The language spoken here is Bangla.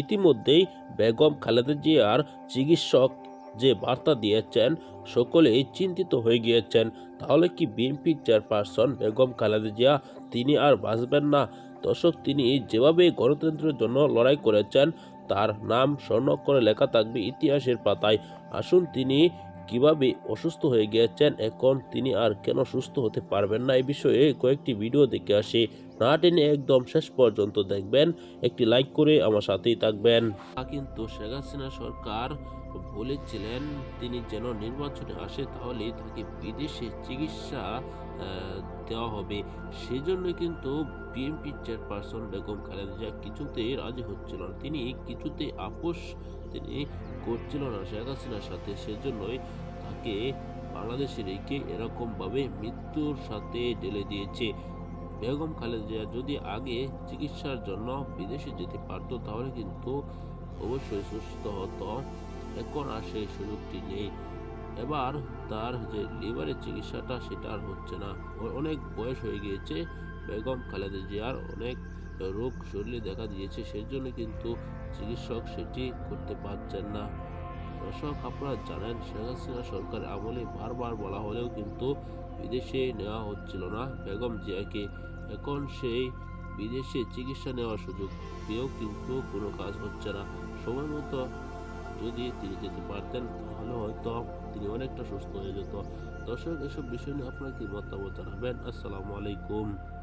ইতিমধ্যেই বেগম খালেদা জিয়ার চিকিৎসক যে বার্তা দিয়েছেন, সকলেই চিন্তিত হয়ে গিয়েছেন। তাহলে কি বিএনপি চেয়ারপারসন বেগম খালেদা জিয়া তিনি আর বাঁচবেন না? দর্শক, তিনি যেভাবে গণতন্ত্রের জন্য লড়াই করেছেন, তার নাম স্বর্ণ করে লেখা থাকবে ইতিহাসের পাতায়। আসুন তিনি কীভাবে অসুস্থ হয়ে গিয়েছেন এখন তিনি আর কেন সুস্থ হতে পারবেন না এই বিষয়ে কয়েকটি ভিডিও দেখে আসি। না টেনে একদম শেষ পর্যন্ত দেখবেন। একটি লাইক করে আমার সাথেই থাকবেন। কিন্তু শেখ হাসিনা সরকার বলেছিলেন, তিনি যেন নির্বাচনে আসে তাহলে তাকে বিদেশে চিকিৎসা দেওয়া হবে। সেজন্য কিন্তু বিএনপি চেয়ারপারসন বেগম খালেদা জিয়া কিছুতেই রাজি হচ্ছিল তিনি কিছুতে আপোষ তিনি করছিল না, শেখ হাসিনার সাথে। সেজন্যই তাকে বাংলাদেশে রেখে এরকমভাবে মৃত্যুর সাথে ঢেলে দিয়েছে। বেগম খালেদা যদি আগে চিকিৎসার জন্য বিদেশে যেতে পারতো, তাহলে কিন্তু অবশ্যই সুস্থ হতো। এখন আর সেই সুযোগটি নেই। এবার তার যে লিভারের চিকিৎসাটা, সেটা আর হচ্ছে না। অনেক বয়স হয়ে গিয়েছে বেগম খালেদা জিয়ার, অনেক রোগ শরীরে দেখা দিয়েছে, সেই জন্য কিন্তু চিকিৎসক সেটি করতে পারছেন না। দর্শক, আপনারা জানেন, শেখ হাসিনা সরকার আমলে বারবার বলা হলেও কিন্তু বিদেশে নেওয়া হচ্ছিল না বেগম জিয়াকে। এখন সেই বিদেশে চিকিৎসা নেওয়ার সুযোগ পেয়েও কিন্তু কোনো কাজ হচ্ছে না। সময় মতো যদি তিনি যেতে পারতেন, তাহলে হয়তো তিনি অনেকটা সুস্থ হয়ে যেত। দর্শক, এসব বিষয় নিয়ে আপনার কি মতামত জানাবেন? আসসালামু আলাইকুম।